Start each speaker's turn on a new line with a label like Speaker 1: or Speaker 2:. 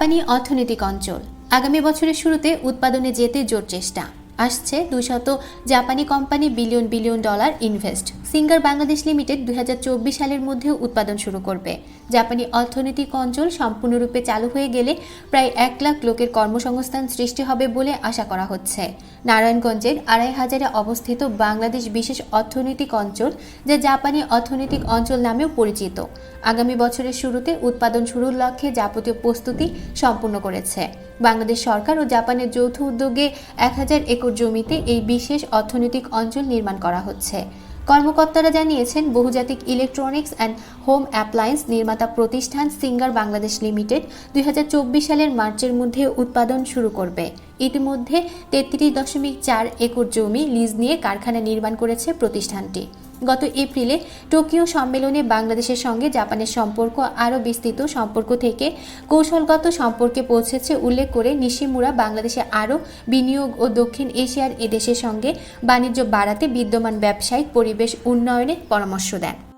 Speaker 1: জাপানি অর্থনৈতিক অঞ্চল। আগামী বছরের শুরুতে উৎপাদনে যেতে জোর চেষ্টা। আসছে দুশত জাপানি company billion billion dollar invest. Singer Bangladesh limited দুই হাজার চব্বিশ সালের মধ্যে উৎপাদন শুরু করবে। জাপানি অর্থনৈতিক অঞ্চল সম্পূর্ণরূপে চালু হয়ে গেলে প্রায় এক লাখ লোকের কর্মসংস্থান সৃষ্টি হবে বলে আশা করা হচ্ছে। নারায়ণগঞ্জের আড়াই হাজারে অবস্থিত বাংলাদেশ বিশেষ অর্থনৈতিক অঞ্চল, যা জাপানি অর্থনৈতিক অঞ্চল নামেও পরিচিত। আগামী বছরের শুরুতে উৎপাদন শুরুর লক্ষ্যে যাবতীয় প্রস্তুতি সম্পূর্ণ করেছে। বাংলাদেশ সরকার ও জাপানের যৌথ উদ্যোগে এক হাজার একর জমিতে এই বিশেষ অর্থনৈতিক অঞ্চল নির্মাণ করা হচ্ছে। কর্মকর্তারা জানিয়েছেন, বহুজাতিক ইলেকট্রনিক্স অ্যান্ড হোম অ্যাপ্লায়েন্স নির্মাতা প্রতিষ্ঠান সিঙ্গার বাংলাদেশ লিমিটেড দুই হাজার চব্বিশ সালের মার্চের মধ্যে উৎপাদন শুরু করবে। ইতিমধ্যে তেত্রিশ দশমিক চার একর জমি লিজ নিয়ে কারখানা নির্মাণ করেছে প্রতিষ্ঠানটি। গত এপ্রিলে টোকিও সম্মেলনে বাংলাদেশের সঙ্গে জাপানের সম্পর্ক আরও বিস্তৃত সম্পর্ক থেকে কৌশলগত সম্পর্কে পৌঁছেছে উল্লেখ করে নিশিমুরা বাংলাদেশে আরও বিনিয়োগ ও দক্ষিণ এশিয়ার এদেশের সঙ্গে বাণিজ্য বাড়াতে বিদ্যমান ব্যবসায়িক পরিবেশ উন্নয়নে পরামর্শ দেন।